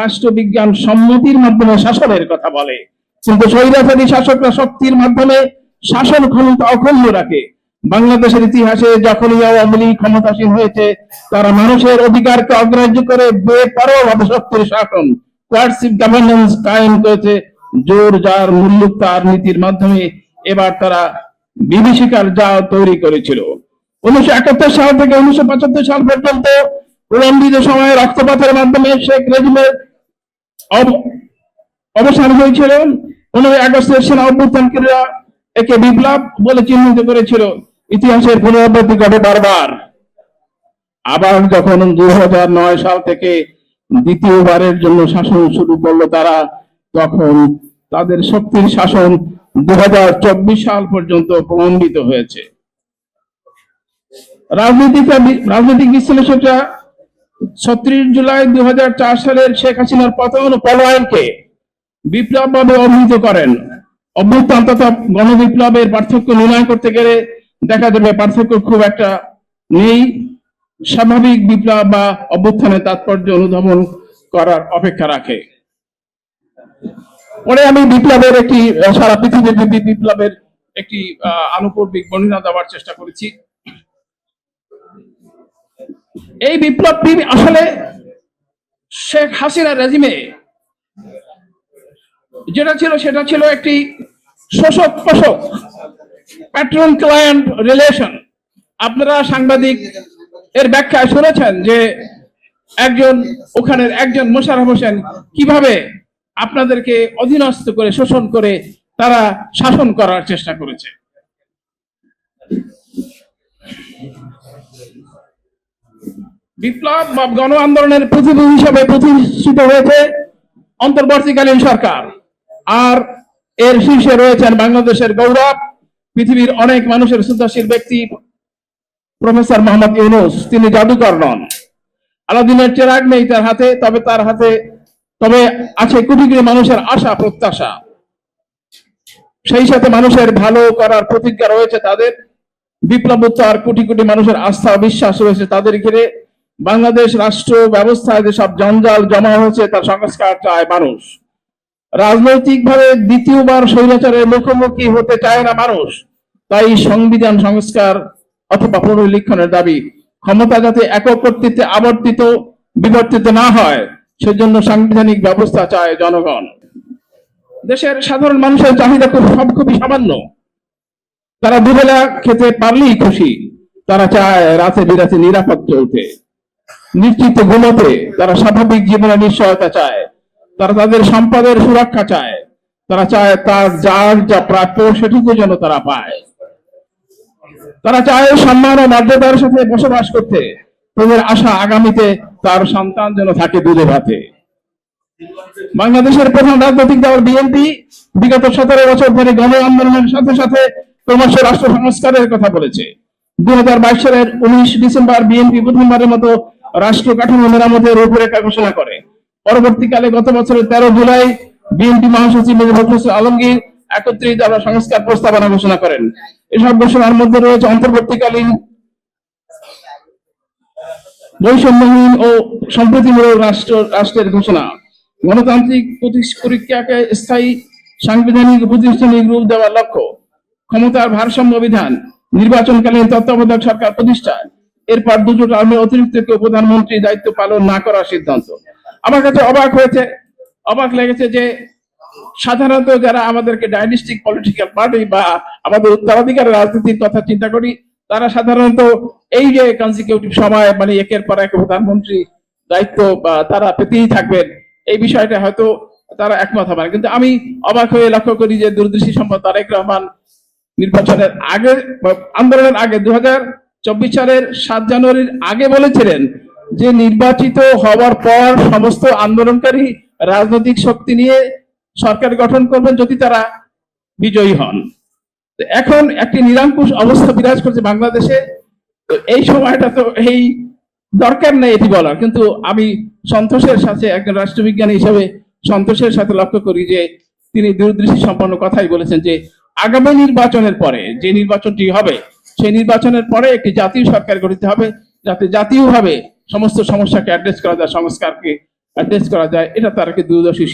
রাষ্ট্রবিজ্ঞান সম্মতির মাধ্যমে শাসনের কথা বলে। কিন্তু স্বৈরাচারী শাসকরা শক্তির মাধ্যমে শাসন ক্ষমতা অক্ষুণ্ণ রাখে। বাংলাদেশের ইতিহাসে যখনই আওয়ামী ক্ষমতাসীন হয়েছে, তারা মানুষের অধিকারকে অগ্রাহ্য করে বেপরোয়া ভাবে শক্তির শাসন কোয়ার্সিভ গভর্নেন্স কায়েম করেছে। জোর যার মুল্লুক তার নীতির মাধ্যমে এবার তারা বিভীষিকার যা তৈরি করেছিল। উনিশশো একাত্তর সাল থেকে উনিশশো পঁচাত্তর সাল পর্যন্ত প্রলম্বিত সময়ে রক্তপাতের মাধ্যমে শেখ রেজিমের অব- অবসান হয়েছিল। পনেরোই আগস্টের সেনা অভ্যুত্থানকারীরা একে বিপ্লব বলে চিহ্নিত করেছিল। ইতিহাসের পুনরাবৃত্তি ঘটে বারবার। আবার যখন নয় সাল থেকে দ্বিতীয়বারের জন্য শাসন শুরু করল তারা, তখন তাদের শক্তির শাসন দু হাজার চব্বিশ সাল পর্যন্ত প্রলম্বিত হয়েছে। রাজনৈতিক রাজনৈতিক বিশ্লেষকরা ছত্রিশ জুলাই দুই সালের শেখ হাসিনার ও পলায়নকে বিপ্লব ভাবে অভিহিত করেন। অভ্যুত্থান তথা গণবিপ্লবের পার্থক্য নির্ণয় করতে গেলে দেখা যাবে পার্থক্য খুব একটা নেই। স্বাভাবিক বিপ্লব বা অভ্যুত্থানের তাৎপর্য অনুধাবন করার অপেক্ষা রাখে। পরে আমি বিপ্লবের একটি, সারা পৃথিবীব্যাপী বিপ্লবের একটি আনুপূর্বিক বর্ণনা দেওয়ার চেষ্টা করেছি। এই বিপ্লবটি আসলে শেখ হাসিনা রেজিমে, যেটা ছিল সেটা ছিল একটি শোষক পোষক প্যাট্রন ক্লায়েন্ট রিলেশন আপনারা সাংবাদিক এর ব্যাখ্যায় শুনেছেন যে একজন, ওখানের একজন মোশাররফ হোসেন কীভাবে আপনাদেরকে অধীনস্থ করে, শোষণ করে তারা শাসন করার চেষ্টা করেছে। বিপ্লব বা গণ আন্দোলনের প্রতিনিধি হিসেবে প্রতিষ্ঠিত হয়েছে অন্তর্বর্তীকালীন সরকার। আর এর শীর্ষে রয়েছেন বাংলাদেশের গৌরব, পৃথিবীর অনেক মানুষের শ্রদ্ধাশীল ব্যক্তি, প্রফেসর মোহাম্মদ ইউনুস। তিনি জাদুকর নন। আলাদিনের চেরাগ নেই তার হাতে, তবে তার হাতে, তবে আছে কোটি কোটি মানুষের আশা, প্রত্যাশা। সেই সাথে মানুষের ভালো করার প্রতিজ্ঞা রয়েছে তাদের। বিপ্লবোত্তর কোটি কোটি মানুষের আস্থা, বিশ্বাস রয়েছে তাদের ঘিরে। বাংলাদেশ রাষ্ট্র ব্যবস্থায় যেসব জঞ্জাল জমা হয়েছে, তার সংস্কার চায় মানুষ। রাজনৈতিকভাবে দ্বিতীয়বার স্বৈরাচারের মুখোমুখি হতে চায় না মানুষ। তাই সংবিধান সংস্কার অথবা পুনর্লিখনের দাবি, ক্ষমতা যাতে একক কর্তৃত্বে আবর্তিত, বিবর্তিত না হয়, সেজন্য সাংবিধানিক ব্যবস্থা চায় জনগণ। দেশের সাধারণ মানুষের চাহিদা খুব সব খুবই সামান্য। তারা দুবেলা খেতে পারলেই খুশি। তারা চায় রাতে বিরাতে নিরাপদ চলতে। নিশ্চিত ঘুমোতে তারা স্বাভাবিক জীবনের নিশ্চয়তা চায়। তারা তাদের সম্পদের সুরক্ষা চায়। তারা চায় তার যার যা প্রাপ্য সেটুকু যেন তারা পায়। তারা চায় সম্মান ও মর্যাদার সাথে বসবাস করতে। তাদের আশা আগামীতে তার সন্তান যেন থাকে দুধে ভাতে। বাংলাদেশের প্রধান রাজনৈতিক দল বিএনপি বিগত সতেরো বছর ধরে গণ আন্দোলনের সাথে সাথে ক্রমশ রাষ্ট্র সংস্কারের কথা বলেছে। দুই হাজার বাইশ সালের উনিশ ডিসেম্বর বিএনপি প্রথমবারের মতো রাষ্ট্র কাঠামো মেরামতের রূপরেখা ঘোষণা করে। পরবর্তীকালে গত বছরের তেরো জুলাই বিএনপি মহাসচিব আলমগীর একত্রিত দফা সংস্কার প্রস্তাবনা ঘোষণা করেন। এসব ঘোষণার মধ্যে রয়েছে অন্তর্বর্তীকালীন বৈষম্যহীন ও সম্প্রতিমূলক রাষ্ট্র, রাষ্ট্রের ঘোষণা। গণতান্ত্রিক পরীক্ষাকে স্থায়ী সাংবিধানিক, প্রতিষ্ঠানিক রূপ দেওয়ার লক্ষ্য। ক্ষমতার ভারসাম্য বিধান, নির্বাচনকালীন তত্ত্বাবধায়ক সরকার প্রতিষ্ঠা, এরপর দুটো টার্মে অতিরিক্ত কেউ প্রধানমন্ত্রী দায়িত্ব পালন না করার সিদ্ধান্ত। আমার কাছে অবাক হয়েছে, অবাক লেগেছে যে সাধারণত যারা আমাদেরকে ডাইনেস্টিক পলিটিক্যাল পার্টি বা আমাদের উত্তরাধিকার রাজনীতির কথা চিন্তা করি, তারা সাধারণত এই যে কনজিকিউটিভ সময় মানে একের পর এক প্রধানমন্ত্রী দায়িত্ব বা তারা পেতেই থাকবেন, এই বিষয়টা হয়তো তারা একমত হবেন কিন্তু আমি অবাক হয়ে লক্ষ্য করি যে দূরদৃষ্টি সম্পদ তারেক রহমান নির্বাচনের আগে আন্দোলনের আগে দু চব্বিশ সালের সাত জানুয়ারির আগে বলেছিলেন যে নির্বাচিত হওয়ার পর সমস্ত আন্দোলনকারী রাজনৈতিক শক্তি নিয়ে সরকার গঠন করবেন যদি তারা বিজয়ী হন। এখন একটি নিরঙ্কুশ অবস্থা বিরাজ করছে বাংলাদেশে। তো এই সময়টা তো এই দরকার নেই এটি বলার। কিন্তু আমি সন্তোষের সাথে একজন রাষ্ট্রবিজ্ঞানী হিসাবে সন্তোষের সাথে লক্ষ্য করি যে তিনি দূরদৃষ্টি সম্পন্ন কথাই বলেছেন যে আগামী নির্বাচনের পরে যে নির্বাচনটি হবে, সেই নির্বাচনের পরে একটি জাতীয় সরকার গঠিত হবে, যাতে জাতীয়ভাবে সমস্ত সমস্যাকে অ্যাড্রেস করা যায়, সংস্কারকে অ্যাড্রেস করা যায়, এটা তার একটি দূরদর্শী